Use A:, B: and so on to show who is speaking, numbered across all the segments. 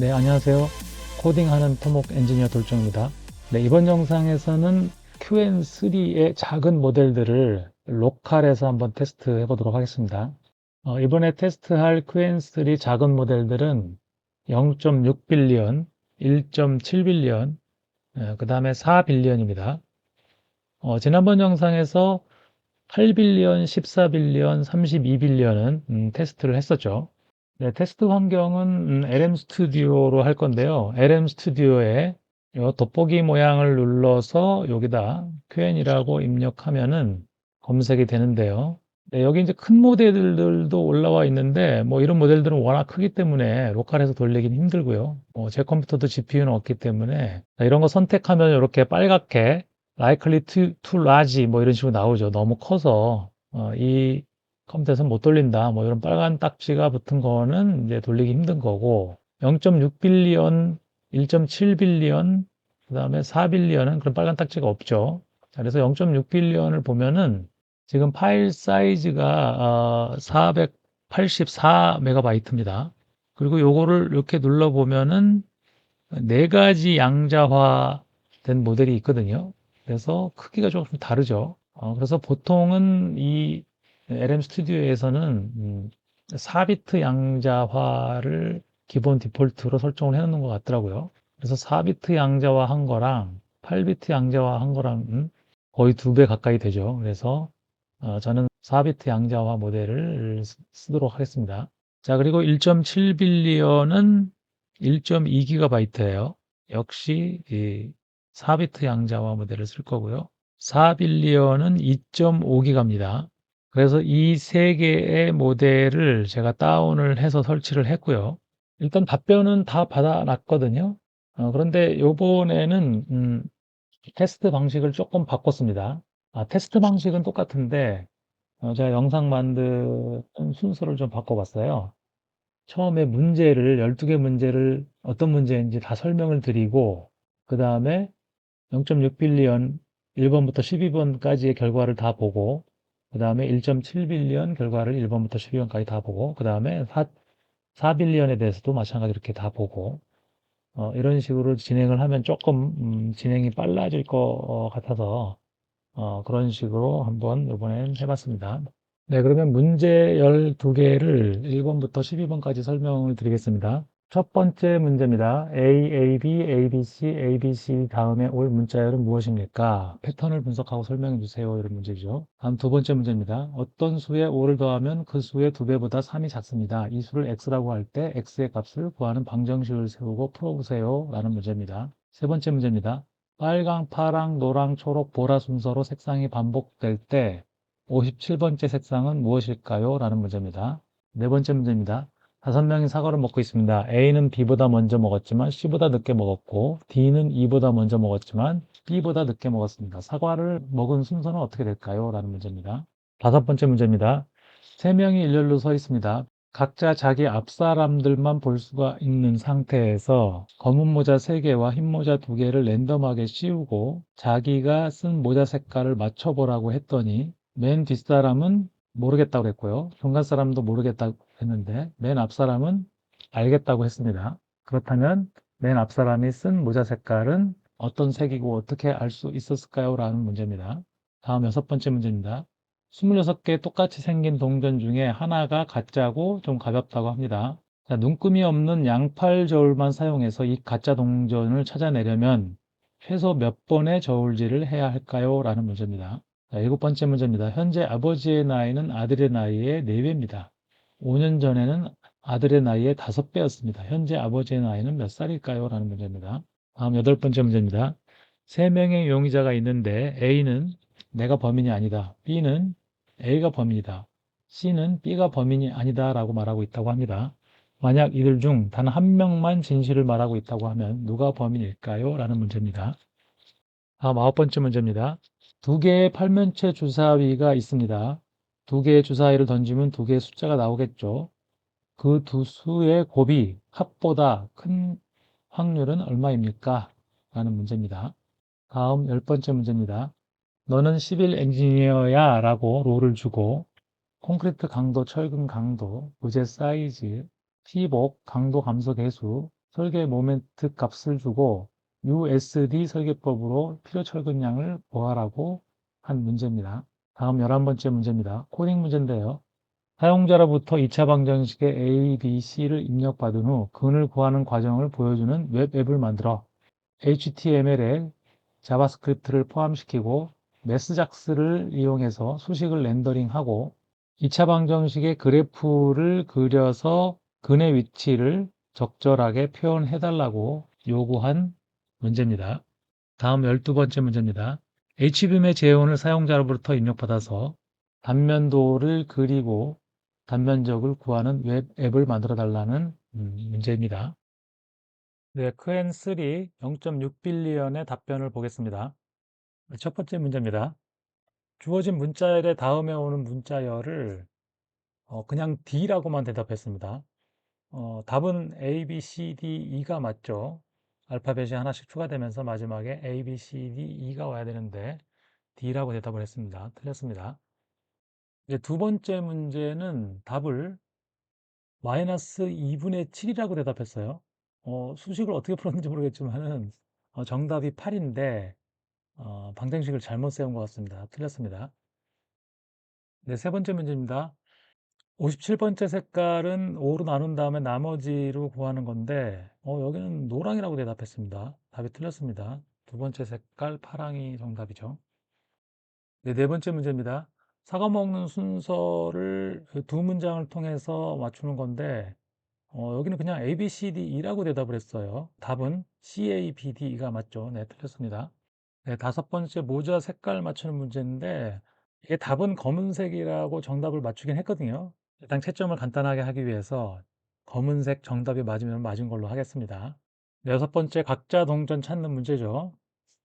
A: 네, 안녕하세요. 코딩하는 토목 엔지니어 돌정입니다. 네, 이번 영상에서는 QN3의 작은 모델들을 로컬에서 한번 테스트 해 보도록 하겠습니다. 어, 이번에 테스트할 QN3 작은 모델들은 0.6빌리언, 1.7빌리언, 그 다음에 4빌리언입니다. 어, 지난번 영상에서 8빌리언, 14빌리언, 32빌리언은 음, 테스트를 했었죠. 네, 테스트 환경은 음, LM 스튜디오로 할 건데요. LM 스튜디오에 이 돋보기 모양을 눌러서 여기다 QN이라고 입력하면은 검색이 되는데요. 네, 여기 이제 큰 모델들도 올라와 있는데 뭐 이런 모델들은 워낙 크기 때문에 로컬에서 돌리긴 힘들고요. 뭐 제 컴퓨터도 GPU는 없기 때문에 이런 거 선택하면 이렇게 빨갛게 likely to, to large 뭐 이런 식으로 나오죠. 너무 커서 어, 이 컴퓨터에서 못 돌린다. 뭐 이런 빨간 딱지가 붙은 거는 이제 돌리기 힘든 거고 0.6빌리언, 1.7빌리언, 그 다음에 4빌리언은 그런 빨간 딱지가 없죠. 자, 그래서 0.6빌리언을 보면은 지금 파일 사이즈가 어, 484메가바이트입니다. 그리고 요거를 이렇게 눌러보면은 네 가지 양자화 된 모델이 있거든요. 그래서 크기가 조금 다르죠. 어, 그래서 보통은 이 LM 스튜디오에서는 음, 4비트 양자화를 기본 디폴트로 설정을 해 놓는 것 같더라고요. 그래서 4비트 양자화 한 거랑 8비트 양자화 한 거랑 음, 거의 두 배 가까이 되죠. 그래서 어, 저는 4비트 양자화 모델을 쓰도록 하겠습니다. 자, 그리고 1.7빌리언은 1.2GB예요. 역시 이 4비트 양자화 모델을 쓸 거고요. 4빌리언은 2.5기가입니다. 그래서 이세 개의 모델을 제가 다운을 해서 설치를 했고요. 일단 답변은 다 받아 놨거든요. 어, 그런데 요번에는 음, 테스트 방식을 조금 바꿨습니다. 아, 테스트 방식은 똑같은데 어, 제가 영상 만드는 순서를 좀 바꿔 봤어요. 처음에 문제를 12 개 문제를 어떤 문제인지 다 설명을 드리고 그 다음에 0.6 빌리언 1 번부터 12 번까지의 결과를 다 보고 그 다음에 1.7빌리언 결과를 1번부터 12번까지 다 보고 그 다음에 4, 4빌리언에 대해서도 마찬가지로 이렇게 다 보고 어, 이런 식으로 진행을 하면 조금 음, 진행이 빨라질 것 같아서 어, 그런 식으로 한번 이번엔 해봤습니다. 네, 그러면 문제 12개를 1번부터 12번까지 설명을 드리겠습니다. 첫 번째 문제입니다. A, A, B, A, B, C, A, B, C 다음에 올 문자열은 무엇입니까? 패턴을 분석하고 설명해 주세요. 이런 문제죠. 다음 두 번째 문제입니다. 어떤 수에 5를 더하면 그 수의 두 배보다 3이 작습니다. 이 수를 x라고 할 때 x의 값을 구하는 방정식을 세우고 풀어보세요. 라는 문제입니다. 세 번째 문제입니다. 빨강, 파랑, 노랑, 초록, 보라 순서로 색상이 반복될 때 57번째 색상은 무엇일까요? 라는 문제입니다. 네 번째 문제입니다. 다섯 명이 사과를 먹고 있습니다. A는 B보다 먼저 먹었지만 C보다 늦게 먹었고 D는 E보다 먼저 먹었지만 B보다 늦게 먹었습니다. 사과를 먹은 순서는 어떻게 될까요? 라는 문제입니다. 다섯 번째 문제입니다. 세 명이 일렬로 서 있습니다. 각자 자기 앞 사람들만 볼 수가 있는 상태에서 검은 모자 3개와 흰 모자 2개를 랜덤하게 씌우고 자기가 쓴 모자 색깔을 맞춰보라고 했더니 맨 뒷사람은 모르겠다고 했고요. 중간 사람도 모르겠다고 했는데 맨 앞 사람은 알겠다고 했습니다. 그렇다면 맨 앞 사람이 쓴 모자 색깔은 어떤 색이고 어떻게 알 수 있었을까요? 라는 문제입니다. 다음 여섯 번째 문제입니다. 26개 똑같이 생긴 동전 중에 하나가 가짜고 좀 가볍다고 합니다. 자, 눈금이 없는 양팔 저울만 사용해서 이 가짜 동전을 찾아내려면 최소 몇 번의 저울질을 해야 할까요? 라는 문제입니다. 자, 일곱 번째 문제입니다. 현재 아버지의 나이는 아들의 나이의 4배입니다. 5년 전에는 아들의 나이의 5배였습니다. 현재 아버지의 나이는 몇 살일까요? 라는 문제입니다. 다음 여덟 번째 문제입니다. 세 명의 용의자가 있는데 A는 내가 범인이 아니다. B는 A가 범인이다. C는 B가 범인이 아니다 라고 말하고 있다고 합니다. 만약 이들 중 단 한 명만 진실을 말하고 있다고 하면 누가 범인일까요? 라는 문제입니다. 다음 아홉 번째 문제입니다. 두 개의 팔면체 주사위가 있습니다. 두 개의 주사위를 던지면 두 개의 숫자가 나오겠죠. 그 두 수의 곱이 합보다 큰 확률은 얼마입니까? 라는 문제입니다. 다음 열 번째 문제입니다. 너는 시빌 엔지니어야 라고 롤을 주고 콘크리트 강도, 철근 강도, 부재 사이즈, 피복, 강도 감소 개수, 설계 모멘트 값을 주고 USD 설계법으로 필요 철근량을 구하라고 한 문제입니다. 다음 11번째 문제입니다. 코딩 문제인데요. 사용자로부터 2차 방정식의 A, B, C를 입력받은 후 근을 구하는 과정을 보여주는 웹 앱을 만들어 HTML에 자바스크립트를 포함시키고 메스작스를 이용해서 수식을 렌더링하고 2차 방정식의 그래프를 그려서 근의 위치를 적절하게 표현해달라고 요구한 문제입니다. 다음 12번째 문제입니다. HBM의 재원을 사용자로부터 입력받아서 단면도를 그리고 단면적을 구하는 웹 앱을 만들어 달라는 음, 문제입니다. 네, QN3 0.6빌리언의 답변을 보겠습니다. 첫 번째 문제입니다. 주어진 문자열의 다음에 오는 문자열을 어, 그냥 D라고만 대답했습니다. 어, 답은 A, B, C, D, E가 맞죠. 알파벳이 하나씩 추가되면서 마지막에 A, B, C, D, E가 와야 되는데 D라고 대답을 했습니다. 틀렸습니다. 이제 두 번째 문제는 답을 마이너스 2분의 7이라고 대답했어요. 어, 수식을 어떻게 풀었는지 모르겠지만은 어, 정답이 8인데 어, 방정식을 잘못 세운 것 같습니다. 틀렸습니다. 네, 세 번째 문제입니다. 57번째 색깔은 5로 나눈 다음에 나머지로 구하는 건데 어, 여기는 노랑이라고 대답했습니다. 답이 틀렸습니다. 두 번째 색깔 파랑이 정답이죠. 네, 네 번째 문제입니다. 사과 먹는 순서를 두 문장을 통해서 맞추는 건데 어, 여기는 그냥 A, B, C, D, E라고 대답을 했어요. 답은 C, A, B, D, E가 맞죠. 네, 틀렸습니다. 네, 다섯 번째 모자 색깔 맞추는 문제인데 이게 답은 검은색이라고 정답을 맞추긴 했거든요. 일단 채점을 간단하게 하기 위해서 검은색 정답이 맞으면 맞은 걸로 하겠습니다. 네, 여섯 번째 각자 동전 찾는 문제죠.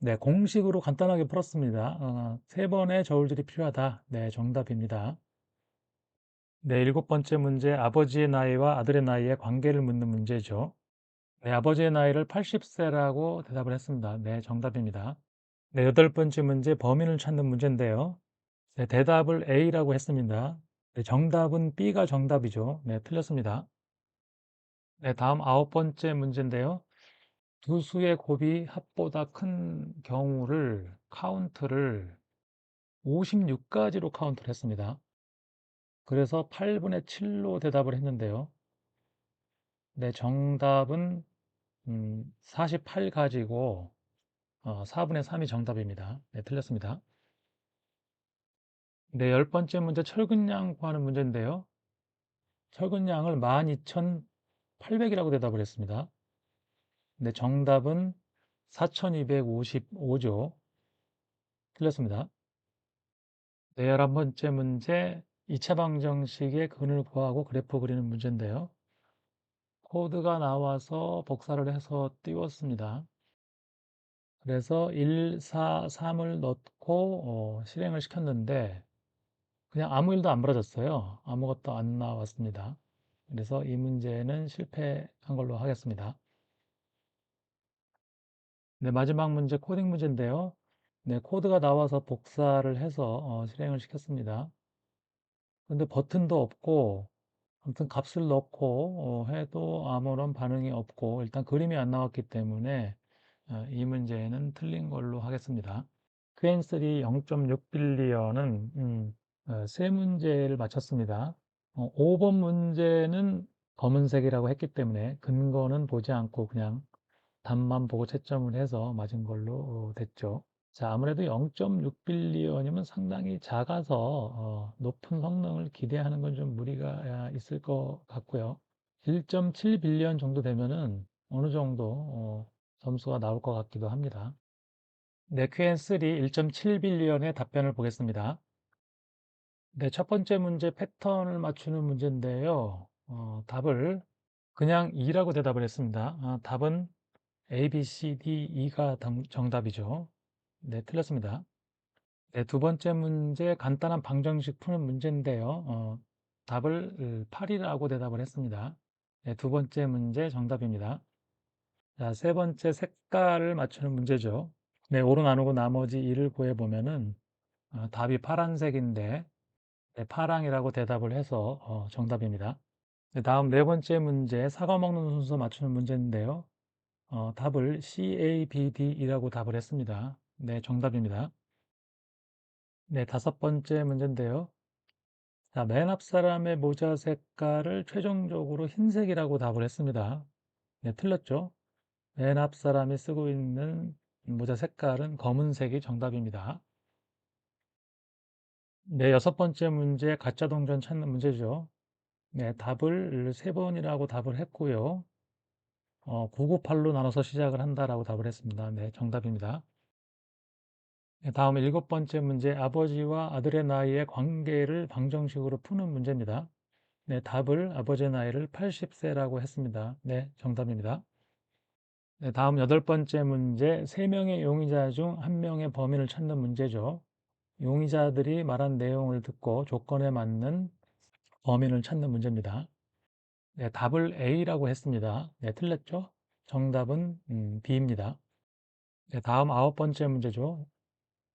A: 네, 공식으로 간단하게 풀었습니다. 어, 세 번의 저울질이 필요하다. 네, 정답입니다. 네, 일곱 번째 문제 아버지의 나이와 아들의 나이의 관계를 묻는 문제죠. 네, 아버지의 나이를 80세라고 대답을 했습니다. 네, 정답입니다. 네, 여덟 번째 문제 범인을 찾는 문제인데요. 네, 대답을 A라고 했습니다. 네, 정답은 B가 정답이죠. 네, 틀렸습니다. 네, 다음 아홉 번째 문제인데요. 두 수의 곱이 합보다 큰 경우를 카운트를 56가지로 카운트를 했습니다. 그래서 8분의 7로 대답을 했는데요. 네, 정답은 음, 48가지고 어, 4분의 3이 정답입니다. 네, 틀렸습니다. 네, 열 번째 문제 철근량 구하는 문제인데요. 철근량을 12,800이라고 대답을 했습니다. 네, 정답은 4,255죠. 틀렸습니다. 네, 열한 번째 문제 2차 방정식의 근을 구하고 그래프 그리는 문제인데요. 코드가 나와서 복사를 해서 띄웠습니다. 그래서 1, 4, 3을 넣고 어, 실행을 시켰는데 그냥 아무 일도 안 벌어졌어요. 아무것도 안 나왔습니다. 그래서 이 문제는 실패한 걸로 하겠습니다. 네, 마지막 문제 코딩 문제인데요. 네, 코드가 나와서 복사를 해서 어, 실행을 시켰습니다. 근데 버튼도 없고 아무튼 값을 넣고 어, 해도 아무런 반응이 없고 일단 그림이 안 나왔기 때문에 어, 이 문제는 틀린 걸로 하겠습니다. QN3 0.6빌리언은 음, 어, 세 문제를 맞췄습니다. 어, 5번 문제는 검은색이라고 했기 때문에 근거는 보지 않고 그냥 답만 보고 채점을 해서 맞은 걸로 어, 됐죠. 자, 아무래도 0.6빌리언이면 상당히 작아서 어, 높은 성능을 기대하는 건 좀 무리가 있을 것 같고요. 1.7빌리언 정도 되면은 어느 정도 어, 점수가 나올 것 같기도 합니다. 네, QN3 1.7빌리언의 답변을 보겠습니다. 네, 첫 번째 문제 패턴을 맞추는 문제인데요. 어, 답을 그냥 2라고 대답을 했습니다. 아, 답은 A, B, C, D, E가 정답이죠. 네, 틀렸습니다. 네, 두 번째 문제 간단한 방정식 푸는 문제인데요. 어, 답을 8이라고 대답을 했습니다. 네, 두 번째 문제 정답입니다. 자, 세 번째 색깔을 맞추는 문제죠. 네, 5로 나누고 나머지 2를 구해보면은 어, 답이 파란색인데 네, 파랑이라고 대답을 해서 어, 정답입니다. 네, 다음 네 번째 문제, 사과 먹는 순서 맞추는 문제인데요. 어, 답을 CABD이라고 답을 했습니다. 네, 정답입니다. 네, 다섯 번째 문제인데요. 자, 맨 앞 사람의 모자 색깔을 최종적으로 흰색이라고 답을 했습니다. 네, 틀렸죠? 맨 앞 사람이 쓰고 있는 모자 색깔은 검은색이 정답입니다. 네, 여섯 번째 문제, 가짜 동전 찾는 문제죠. 네, 답을 세 번이라고 답을 했고요. 어, 998로 나눠서 시작을 한다라고 답을 했습니다. 네, 정답입니다. 네, 다음 일곱 번째 문제, 아버지와 아들의 나이의 관계를 방정식으로 푸는 문제입니다. 네, 답을 아버지의 나이를 80세라고 했습니다. 네, 정답입니다. 네, 다음 여덟 번째 문제, 세 명의 용의자 중 한 명의 범인을 찾는 문제죠. 용의자들이 말한 내용을 듣고 조건에 맞는 범인을 찾는 문제입니다. 네, 답을 A라고 했습니다. 네, 틀렸죠? 정답은 음, B입니다. 네, 다음 아홉 번째 문제죠.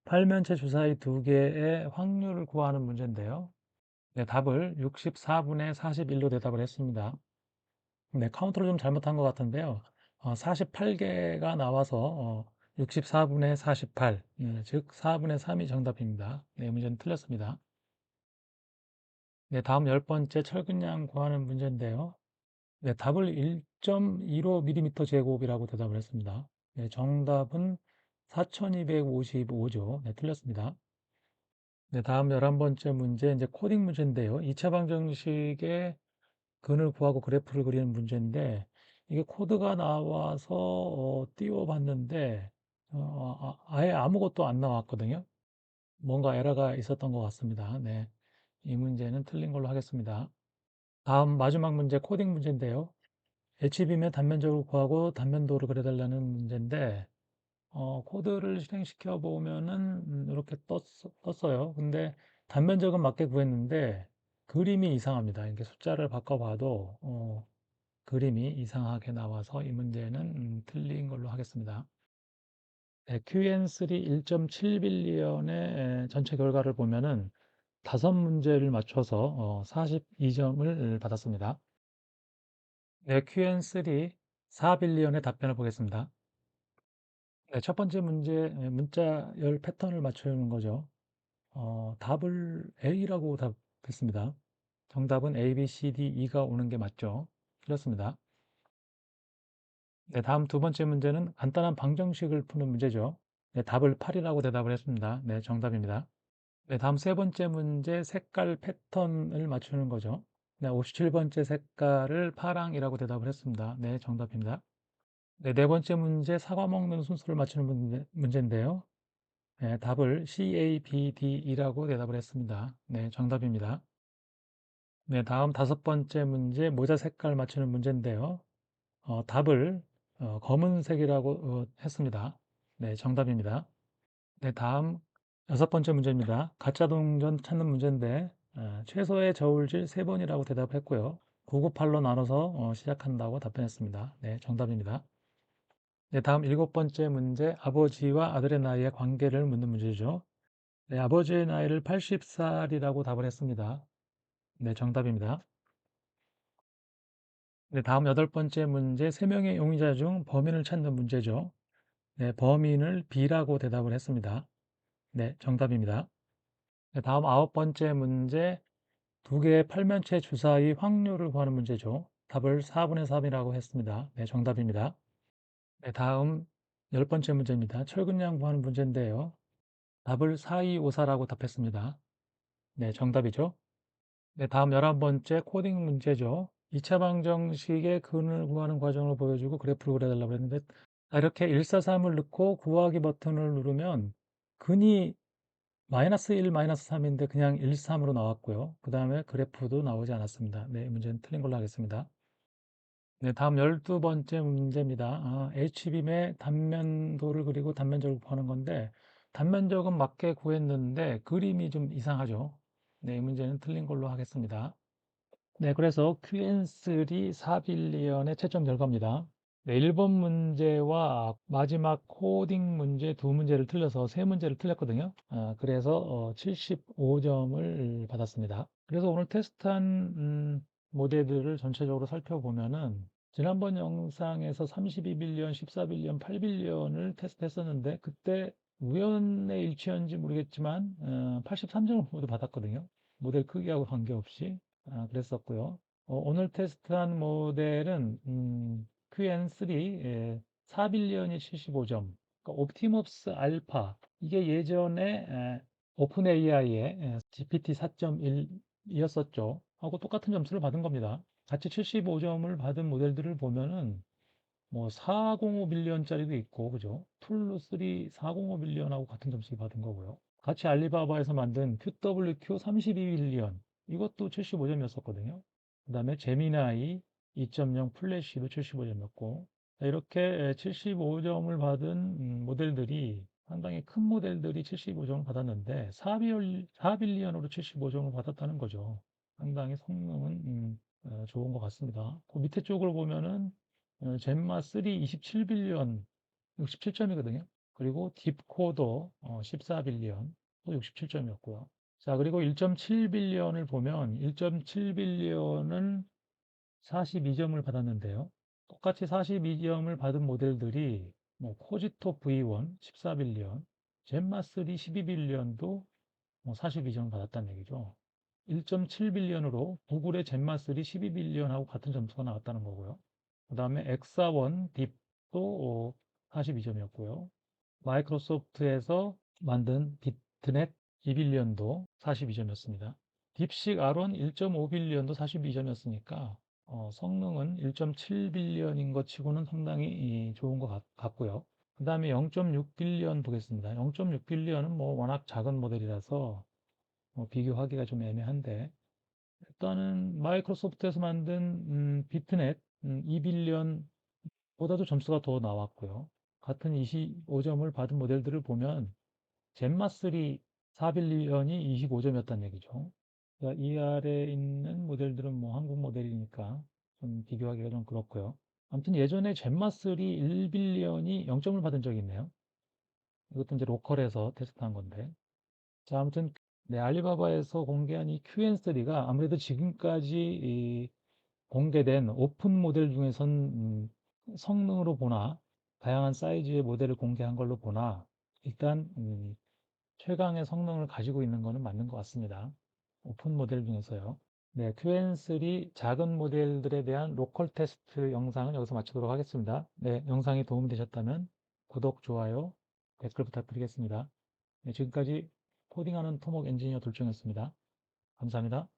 A: 팔면체 주사위 두 개의 확률을 구하는 문제인데요. 네, 답을 64분의 41로 대답을 했습니다. 네, 카운트를 좀 잘못한 것 같은데요. 어, 48개가 나와서 어, 64분의 48, 네, 즉 4분의 3이 정답입니다. 네, 문제는 틀렸습니다. 네, 다음 열 번째 철근량 구하는 문제인데요. 네, 답을 1.15mm 제곱이라고 대답을 했습니다. 네, 정답은 4255죠. 네, 틀렸습니다. 네, 다음 11번째 문제, 이제 코딩 문제인데요. 2차 방정식의 근을 구하고 그래프를 그리는 문제인데, 이게 코드가 나와서 어, 띄워봤는데, 어, 아, 아예 아무것도 안 나왔거든요. 뭔가 에러가 있었던 것 같습니다. 네, 이 문제는 틀린 걸로 하겠습니다. 다음 마지막 문제, 코딩 문제인데요. HB면 단면적으로 구하고 단면도를 그려달라는 문제인데, 어, 코드를 실행시켜 보면은 음, 이렇게 떴, 떴어요. 근데 단면적은 맞게 구했는데 그림이 이상합니다. 이렇게 숫자를 바꿔봐도 어, 그림이 이상하게 나와서 이 문제는 음, 틀린 걸로 하겠습니다. 네, QN3 1.7빌리언의 전체 결과를 보면은 다섯 문제를 맞춰서 어, 42점을 받았습니다. 네, QN3 4빌리언의 답변을 보겠습니다. 네, 첫 번째 문제 문자열 패턴을 맞추는 거죠. 어, 답을 A라고 답했습니다. 정답은 A, B, C, D, E가 오는 게 맞죠? 틀렸습니다. 네, 다음 두 번째 문제는 간단한 방정식을 푸는 문제죠. 네, 답을 8이라고 대답을 했습니다. 네, 정답입니다. 네, 다음 세 번째 문제 색깔 패턴을 맞추는 거죠. 네, 57번째 색깔을 파랑이라고 대답을 했습니다. 네, 정답입니다. 네, 네 번째 문제 사과 먹는 순서를 맞추는 문제, 문제인데요. 네, 답을 CABD이라고 대답을 했습니다. 네, 정답입니다. 네, 다음 다섯 번째 문제 모자 색깔 맞추는 문제인데요. 어, 답을 어, 검은색이라고 어, 했습니다. 네, 정답입니다. 네, 다음 여섯 번째 문제입니다. 가짜 동전 찾는 문제인데 어, 최소의 저울질 세 번이라고 대답했고요. 998로 나눠서 어, 시작한다고 답변했습니다. 네, 정답입니다. 네, 다음 일곱 번째 문제, 아버지와 아들의 나이의 관계를 묻는 문제죠. 네, 아버지의 나이를 80살이라고 답을 했습니다. 네, 정답입니다. 네, 다음 여덟 번째 문제, 세 명의 용의자 중 범인을 찾는 문제죠. 네, 범인을 B라고 대답을 했습니다. 네, 정답입니다. 네, 다음 아홉 번째 문제, 두 개의 팔면체 주사위 확률을 구하는 문제죠. 답을 4분의 3이라고 했습니다. 네, 정답입니다. 네, 다음 열 번째 문제입니다. 철근량 구하는 문제인데요. 답을 4254라고 답했습니다. 네, 정답이죠. 네, 다음 열한 번째 코딩 문제죠. 2차 방정식의 근을 구하는 과정을 보여주고 그래프를 그려달라고 했는데 이렇게 143을 넣고 구하기 버튼을 누르면 근이 마이너스 1, 마이너스 3인데 그냥 1, 3으로 나왔고요. 그 다음에 그래프도 나오지 않았습니다. 네, 문제는 틀린 걸로 하겠습니다. 네, 다음 12번째 문제입니다. 아, H빔의 단면도를 그리고 단면적을 구하는 건데 단면적은 맞게 구했는데 그림이 좀 이상하죠. 네, 이 문제는 틀린 걸로 하겠습니다. 네, 그래서 QN3 4빌리언의 채점 결과입니다. 네, 1번 문제와 마지막 코딩 문제 두 문제를 틀려서 세 문제를 틀렸거든요. 아, 그래서 어, 75점을 받았습니다. 그래서 오늘 테스트한 음, 모델들을 전체적으로 살펴보면은 지난번 영상에서 32빌리언, 14빌리언, 8빌리언을 테스트했었는데 그때 우연의 일치였는지 모르겠지만 83점을 모두 받았거든요. 모델 크기하고 관계없이 아, 그랬었고요. 어, 오늘 테스트한 모델은 음, QN3 4빌리언이 75점 그러니까 옵티머스 알파 이게 예전에 오픈 AI의 GPT 4.1이었었죠. 하고 똑같은 점수를 받은 겁니다. 같이 75점을 받은 모델들을 보면은 뭐 405 빌리언짜리도 있고 그죠? 툴루 3 405 빌리언하고 같은 점수 받은 거고요. 같이 알리바바에서 만든 QWQ 32 빌리언 이것도 75점이었었거든요. 그 다음에 제미나이 2.0 플래시도 75점이었고 이렇게 75점을 받은 음, 모델들이 상당히 큰 모델들이 75점을 받았는데 4빌리언으로 75점을 받았다는 거죠. 상당히 성능은 음, 어, 좋은 것 같습니다. 그 밑에 쪽을 보면은 어, 젠마 3 27빌리언 67점이거든요. 그리고 딥코더 14빌리언 또 67점이었고요. 자, 그리고 1.7빌리언을 보면 1.7빌리언은 42점을 받았는데요. 똑같이 42점을 받은 모델들이 뭐 코지토 V1 14빌리언, 젠마3 12빌리언도 뭐 42점을 받았다는 얘기죠. 1.7빌리언으로 구글의 젠마3 12빌리언하고 같은 점수가 나왔다는 거고요. 그 다음에 엑사원 딥도 42점이었고요. 마이크로소프트에서 만든 비트넷 2빌리언도 42점이었습니다. 딥식 아론 1.5빌리언도 42점이었으니까 어, 성능은 1.7빌리언인 것 치고는 상당히 좋은 것 같, 고요 그 다음에 0.6빌리언 보겠습니다. 0.6빌리언은 뭐 워낙 작은 모델이라서 뭐 비교하기가 좀 애매한데 일단은 마이크로소프트에서 만든 음, 비트넷 음, 2빌리언 보다도 점수가 더 나왔고요. 같은 25점을 받은 모델들을 보면 젠마3 4빌리언이 25점이었다는 얘기죠. 그러니까 이 아래에 있는 모델들은 뭐 한국 모델이니까 좀 비교하기가 좀 그렇고요. 아무튼 예전에 젠마3 1빌리언이 0점을 받은 적이 있네요. 이것도 이제 로컬에서 테스트한 건데. 자, 아무튼 네, 알리바바에서 공개한 이 QN3가 아무래도 지금까지 공개된 오픈 모델 중에선 음, 성능으로 보나 다양한 사이즈의 모델을 공개한 걸로 보나 일단 음, 최강의 성능을 가지고 있는 것은 맞는 것 같습니다. 오픈 모델 중에서요. 네, QN3 작은 모델들에 대한 로컬 테스트 영상은 여기서 마치도록 하겠습니다. 네, 영상이 도움이 되셨다면 구독, 좋아요, 댓글 부탁드리겠습니다. 네, 지금까지 코딩하는 토목 엔지니어 돌정이었습니다. 감사합니다.